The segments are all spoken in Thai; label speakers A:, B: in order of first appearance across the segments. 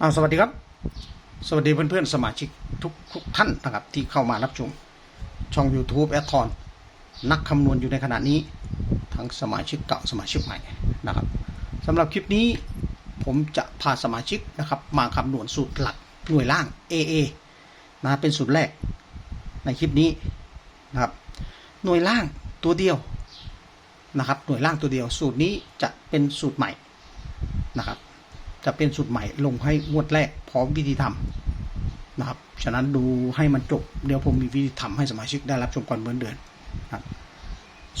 A: อ่าสวัสดีครับ สวัสดีเพื่อนๆสมาชิกทุกทุกท่านนะครับที่เข้ามารับชมช่อง YouTube แอดทอนนักคำนวณอยู่ในขณะนี้ ทั้งสมาชิกเก่าสมาชิกใหม่นะครับสำหรับคลิปนี้ผมจะพาสมาชิกนะครับมาคำนวณสูตรหลักหน่วยล่าง AA นะเป็นสูตรแรกในคลิปนี้นะครับหน่วยล่างตัวเดียวนะครับหน่วยล่างตัวเดียว สูตรนี้จะเป็นสูตรใหม่นะครับ จะเป็นสูตรใหม่ลงให้งวดแรกพร้อมวิธีทำนะครับ ฉะนั้นดูให้มันจบ เดี๋ยวผมมีวิธีทำให้สมาชิกได้รับชมก่อนเดือนเดือนนะ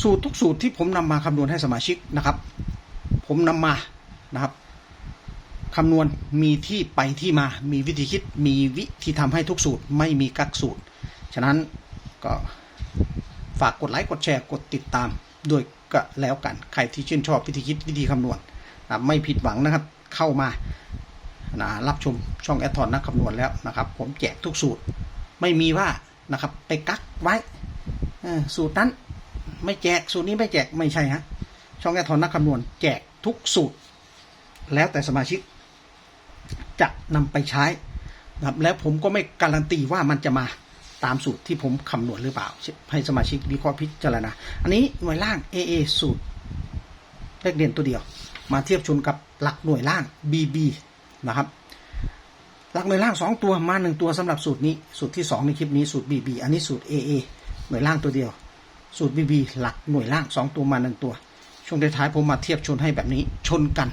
A: สูตรทุกสูตรที่ผมนำมาคำนวณให้สมาชิกนะครับ ผมนำมานะครับคำนวณมีที่ไปที่มา มีวิธีคิด มีวิธีทำให้ทุกสูตร ไม่มีกักสูตร ฉะนั้นก็ฝากกดไลค์กดแชร์กดติดตามด้วยก็แล้วกัน ใครที่ชื่นชอบวิธีคิดวิธีคำนวณนะไม่ผิดหวังนะครับ เข้ามานะรับชมช่องแอดทอนนักคำนวณแล้วนะครับ ผมแจกทุกสูตรไม่มีว่านะครับ ไปกักไว้สูตรนั้นไม่แจกสูตรนี้ไม่แจกไม่ใช่ฮะช่องแอดทอนนักคำนวณแจกทุกสูตร แล้วแต่สมาชิก จะนำไปใช้นะครับแล้วผมก็ไม่การันตีว่ามันจะมาตามสูตรที่ผมคำนวณหรือเปล่า ให้สมาชิกวิเคราะห์พิจารณาอันนี้หน่วยล่าง AA สูตรเลขเด่นตัวเดียว มาเทียบชนกับหลักหน่วยล่าง BB นะครับ หลักหน่วยล่าง 2 ตัวมา 1 ตัวสำหรับสูตรนี้ สูตรที่ 2 ในคลิปนี้สูตร BB อันนี้สูตร AA หน่วยล่างตัวเดียว สูตร BB หลักหน่วยล่าง 2 ตัวมา 1 ตัว ช่วงท้ายๆผมมาเทียบชนให้แบบนี้ชนกัน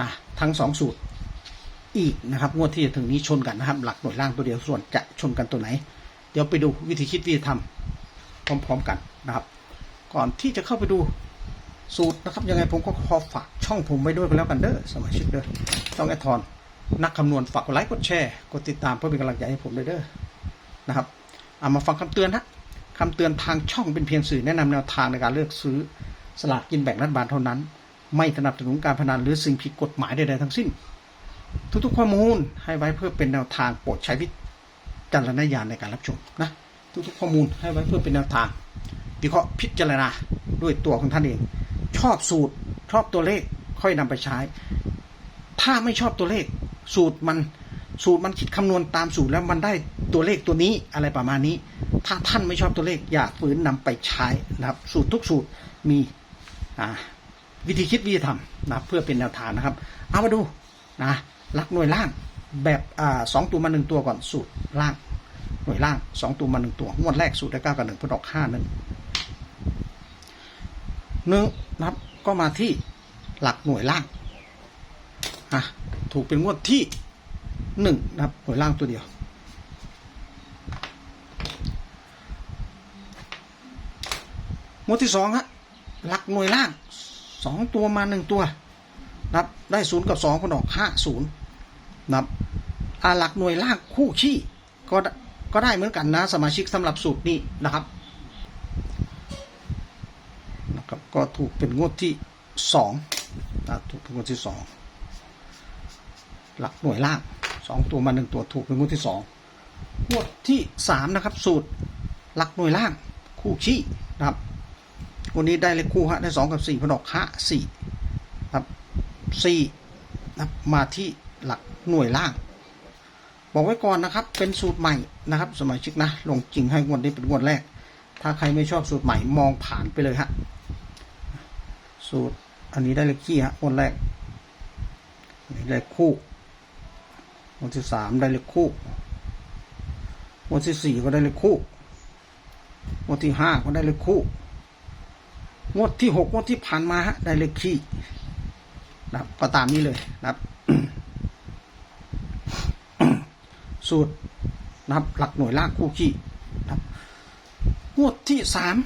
A: นะทั้ง 2 สูตรอีกนะครับงวดที่จะถึงนี้ชนกันนะครับ หลักหน่วยล่างตัวเดียวส่วนจะชนกันตัวไหน เดี๋ยวไปดูวิธีคิดวิธีทำพร้อมๆกันนะครับ ก่อนที่จะเข้าไปดู สูตรนะครับ ยังไงผมก็ขอฝากช่องผมไว้ด้วยกันแล้วกันเด้อสมาชิกเด้อช่องแอทอนนักคำนวณฝากกดไลค์กดแชร์กดติดตามเพื่อเป็นกำลังใจให้ผมด้วยเด้อนะครับเอามาฟังคำเตือนนะคำเตือนทางช่องเป็นเพียงสื่อแนะนำแนวทางในการเลือกซื้อสลากกินแบ่งรัฐบาลเท่านั้น ไม่สนับสนุนการพนันหรือสิ่งผิดกฎหมายใดๆทั้งสิ้น ทุกๆข้อมูลให้ไว้เพื่อเป็นแนวทางโปรดใช้วิจารณญาณในการรับชมนะทุกๆข้อมูลให้ไว้เพื่อเป็นแนวทางวิเคราะห์พิจารณาด้วยตัวของท่านเอง ชอบสูตรชอบตัวเลขค่อยนำไปใช้ ถ้าไม่ชอบตัวเลข สูตรมันสูตรมันคิดคำนวณตามสูตรแล้วมันได้ตัวเลขตัวนี้อะไรประมาณนี้ ถ้าท่านไม่ชอบตัวเลขอย่าฝืนนำไปใช้นะครับ สูตรทุกสูตรมีวิธีคิดวิธีทำนะเพื่อเป็นแนวทางนะครับ เอามาดูนะลักหน่วยล่างแบบอสองตัวมาหนึ่งตัวก่อนสูตรล่างหน่วยล่างสองตัวมาหนึ่งตัวงวดแรกสูตรได้เก้ากับหนึ่งพอดอกห้าหนึ่ง หนึ่งนับก็มาที่หลักหน่วยล่างอะถูกเป็นงวดที่หนึ่งนะครับหน่วยล่างตัวเดียว งวดที่สองฮะหลักหน่วยล่างสองตัวมาหนึ่งตัว นับได้ศูนย์กับสองพอดอกห้าศูนย์นับอาหลักหน่วยล่างคู่ขี้ก็ได้ก็ได้เหมือนกันนะ สมาชิกสำหรับสูตรนี้นะครับ ครับก็ถูกเป็นงวดที่สองนะถูกเป็นงวดที่สองหลักหน่วยล่างสองตัวมาหนึ่งตัวถูกเป็นงวดที่สองงวดที่สามนะครับ สูตรหลักหน่วยล่างคู่ขี้นะครับวันนี้ได้เลขคู่ฮะได้สองกับสี่พอดอกห้าสี่ครับสี่นะครับมาที่หลักหน่วยล่าง บอกไว้ก่อนนะครับ เป็นสูตรใหม่นะครับ สมาชิกนะ ลงจริงให้งวดนี้เป็นงวดแรก ถ้าใครไม่ชอบสูตรใหม่มองผ่านไปเลยฮะ สูตร อันนี้ได้เลขขี้ฮะงวดแรกนี่เลขคู่งวดที่สามได้เลขคู่งวดที่สี่ก็ได้เลขคู่งวดที่ห้าก็ได้เลขคู่งวดที่หกงวดที่ผ่านมาฮะได้เลขขี้นะครับก็ตามนี้เลยนะครับ สูตรนะครับ หลักหน่วยล่างคู่ขี้นะครับงวดที่สาม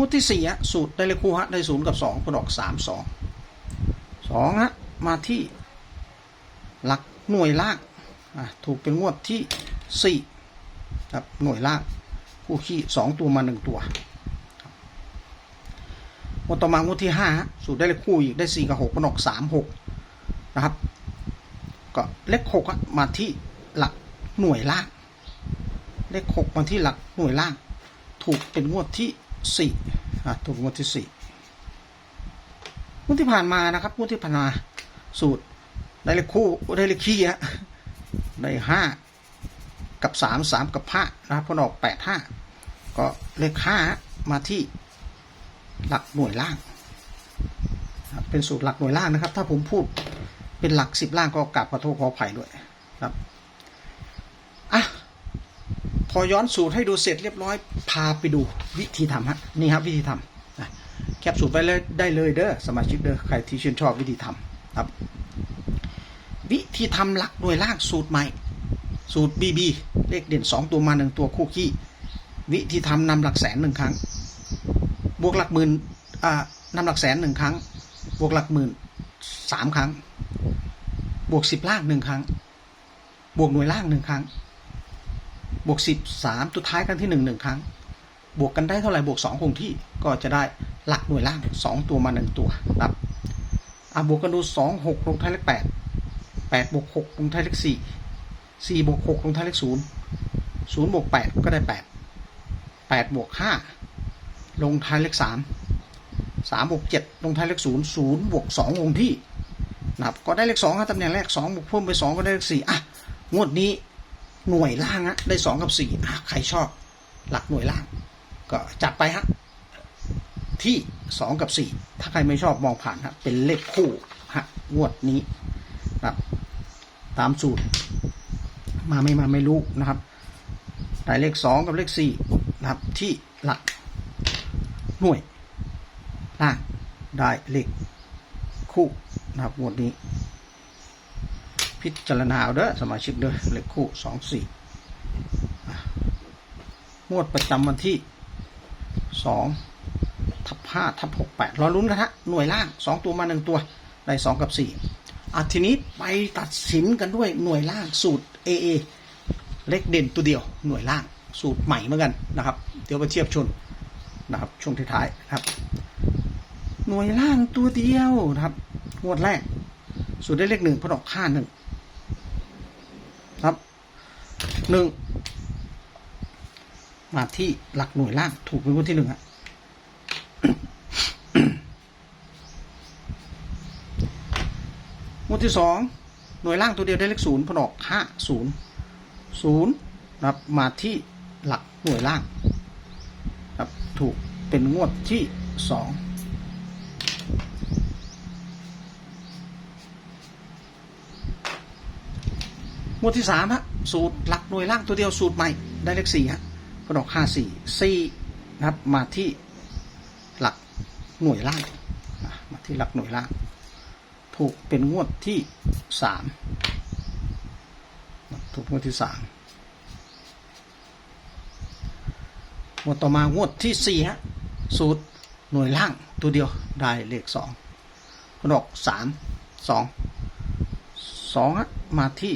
A: งวดที่สี่ฮะสูตรได้เลขคู่ฮะได้ศูนย์กับสองก็ดอกสามสองสองฮะมาที่หลักหน่วยล่างถูกเป็นงวดที่สี่ครับหน่วยล่างคู่ขี้สองตัวมาหนึ่งตัวงวดต่อมางวดที่ห้าสูตรได้เลขคู่อีกได้สี่กับหกก็ดอกสามหกนะครับก็เลขหกอะมาที่หลักหน่วยล่าง เลขหกมาที่หลักหน่วยล่าง ถูกเป็นงวดที่ สี่อะถูกงวดที่สี่งวดที่ผ่านมานะครับงวดที่ผ่านมาสูตรได้เลขคู่ได้เลขขี้ฮะได้ห้ากับสามสามกับห้านะครับผลออกแปดห้าก็เลขห้ามาที่หลักหน่วยล่าง เป็นสูตรหลักหน่วยล่างนะครับ ถ้าผมพูดเป็นหลักสิบล่างก็กลับขอโทษขออภัยด้วยครับอะ พอย้อนสูตรให้ดูเสร็จเรียบร้อย พาไปดูวิธีทำฮะนี่ครับวิธีทำนะแคปสูตรไปเลยได้เลยเด้อสมาชิกเด้อใครที่ชื่นชอบวิธีทำครับ วิธีทำหลักหน่วยล่างสูตรใหม่ สูตร BB เลขเด่น 2 ตัวมา 1 ตัวคู่ขี้วิธีทำนำหลักแสนหนึ่งครั้ง บวกหลักหมื่นอ่านำหลักแสนหนึ่งครั้ง บวกหลักหมื่นสามครั้ง บวกสิบล่างหนึ่งครั้ง บวกหน่วยล่างหนึ่งครั้ง วกสิบสามตัวท้ายครั้งที่หนึ่งหนึ่งครั้ง บวกกันได้เท่าไหร่บวกสองคงที่ก็จะได้หลักหน่วยล่างสองตัวมาหนึ่งตัวครับอะบวกกันดูสองหกลงท้ายเลขแปดแปดบวกหกลงท้ายเลขสี่สี่บวกหกลงท้ายเลขศูนย์ศูนย์บวกแปดก็ได้แปดแปดบวกห้าลงท้ายเลขสามสามบวกเจ็ดลงท้ายเลขศูนย์ศูนย์บวกสองลงที่นะครับก็ได้เลขสองครับตำแหน่งแรกสองบวกเพิ่มไปสองก็ได้เลขสี่อะงวดนี้ หน่วยล่างอะได้สองกับสี่อะใครชอบหลักหน่วยล่าง ก็จัดไปฮะที่สองกับสี่ถ้าใครไม่ชอบมองผ่านฮะเป็นเลขคู่ฮะงวดนี้ครับ ตามสูตร มาไม่มาไม่รู้นะครับได้เลขสองกับเลขสี่นะครับ ที่หลักหน่วยล่างได้เลขคู่นะครับงวดนี้ พิจารณาเอาเด้อสมาชิกเด้อเลขคู่สองสี่งวดประจำวันที่สองทับห้าทับหกแปดรอลุ้นกันฮะหน่วยล่างสองตัวมาหนึ่งตัวได้สองกับสี่อะทีนี้ไปตัดสินกันด้วยหน่วยล่างสูตร AA เล็กเด่นตัวเดียวหน่วยล่างสูตรใหม่เหมือนกันนะครับ เดี๋ยวไปเทียบชนนะครับช่วงท้ายๆนะครับ หน่วยล่างตัวเดียวนะครับงวดแรกสูตรได้เลขหนึ่งพอดอกค่าหนึ่ง ครับหนึ่งมาที่หลักหน่วยล่างถูกเป็นคนที่หนึ่งอะงวดที่สองหน่วยล่างตัวเดียวได้เลขศูนย์ผนออกห้าศูนย์ศูนย์นะครับมาที่หลักหน่วยล่างครับถูกเป็นงวดที่สอง งวดที่สามฮะสูตรหลักหน่วยล่างตัวเดียวสูตรใหม่ได้เลขสี่ฮะผนออกห้าสี่สี่นะครับมาที่หลักหน่วยล่างมาที่หลักหน่วยล่าง ถูกเป็นงวดที่สามถูกงวดที่สามงวดต่อมางวดที่สี่ฮะสูตรหน่วยล่างตัวเดียวได้เลขสองกดอกสามสองสองฮะมาที่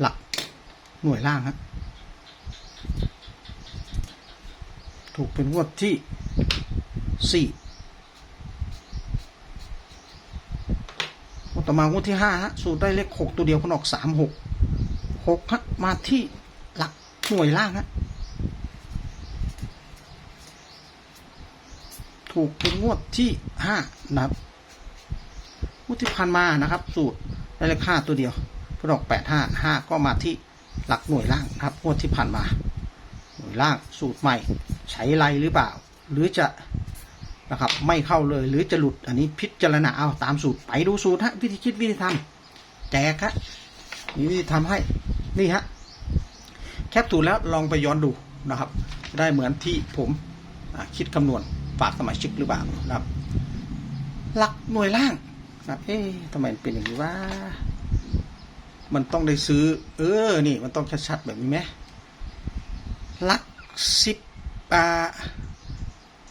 A: หลักหน่วยล่างฮะถูกเป็นงวดที่สี่ต่อมางวดที่ห้าฮะสูตรได้เลขหกตัวเดียวคนออกสามหกหกฮะมาที่หลักหน่วยล่างฮะถูกเป็นงวดที่ห้านะครับงวดที่ผ่านมานะครับ สูตรได้เลขห้าตัวเดียว คนออกแปดห้าห้าก็มาที่หลักหน่วยล่างครับงวดที่ผ่านมา หน่วยล่างสูตรใหม่ ใช้ไรหรือเปล่า หรือจะนะครับไม่เข้าเลยหรือจะหลุดอันนี้พิจารณาเอาตามสูตรไปดูสูตรฮะวิธีคิดวิธีทำแจกฮะนี่วิธีทำให้นี่ฮะแคปสูแล้วลองไปย้อนดูนะครับ ได้เหมือนที่ผมคิดคำนวณฝากสมาชิกหรือเปล่านะครับหลักหน่วยล่างนะครับเอ๊ะทำไมเป็นอย่างนี้วะ มันต้องได้ซื้อ เออ นี่มันต้องชัดๆแบบนี้ไหมหลักสิบอ่า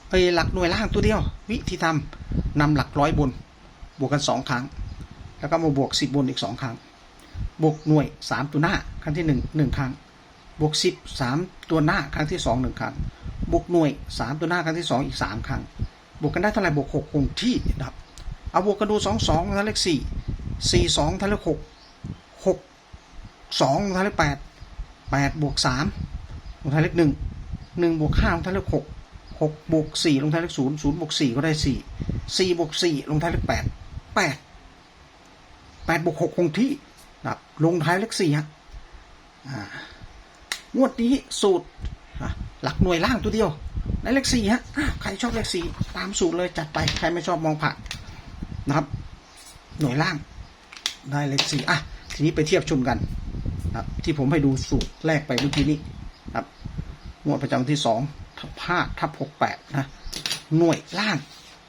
A: เอ้หลักหน่วยล่างตัวเดียว วิธีทำนำหลักร้อยบน บวกกันสองครั้ง แล้วก็มาบวกสิบบนอีกสองครั้ง บวกหน่วยสามตัวหน้าครั้งที่หนึ่งหนึ่งครั้ง บวกสิบสามตัวหน้าครั้งที่สองหนึ่งครั้ง บวกหน่วยสามตัวหน้าครั้งที่สองอีกสามครั้ง บวกกันได้เท่าไหร่บวกหกคงที่นะครับ เอาบวกกันดูสองสองท่าเลขสี่สี่สองท่าเลขหก หกสองลงท่ายเลขแปดแปดบวกสามลงท่ายเลขหนึ่งหนึ่งบวกห้าลงท่ายเลขหกหกบวกสี่ลงท้ายเลขศูนย์ศูนย์บวกสี่ก็ได้สี่สี่บวกสี่ลงท้ายเลขแปดแปดแปดบวกหกคงที่นะครับลงท้ายเลขสี่ฮะอ่างวดนี้สูตรอะหลักหน่วยล่างตัวเดียวในเลขสี่ฮะใครชอบเลขสี่ตามสูตรเลยจัดไปใครไม่ชอบมองผ่านนะครับ หน่วยล่างได้เลขสี่อะ ทีนี้ไปเทียบชมกันนะครับที่ผมให้ดูสูตรแรกไปเมื่อกี้นี้ครับงวดประจำที่สองทับห้าทับหกแปดนะหน่วยล่าง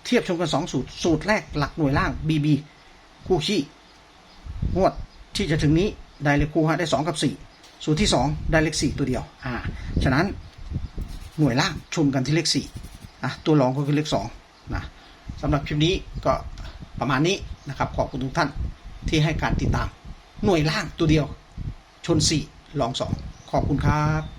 A: เทียบชมกันสองสูตร สูตรแรกหลักหน่วยล่าง BB คู่ขี้งวดที่จะถึงนี้ได้เลขคู่ฮะได้สองกับสี่สูตรที่สองได้เลขสี่ตัวเดียว อ่า ฉะนั้นหน่วยล่างชมกันที่เลขสี่อะตัวรองก็คือเลขสองนะสำหรับคลิปนี้ก็ประมาณนี้นะครับ ขอบคุณทุกท่านที่ให้การติดตาม หน่วยล่างตัวเดียว ชนสี่ลองสองขอบคุณครับ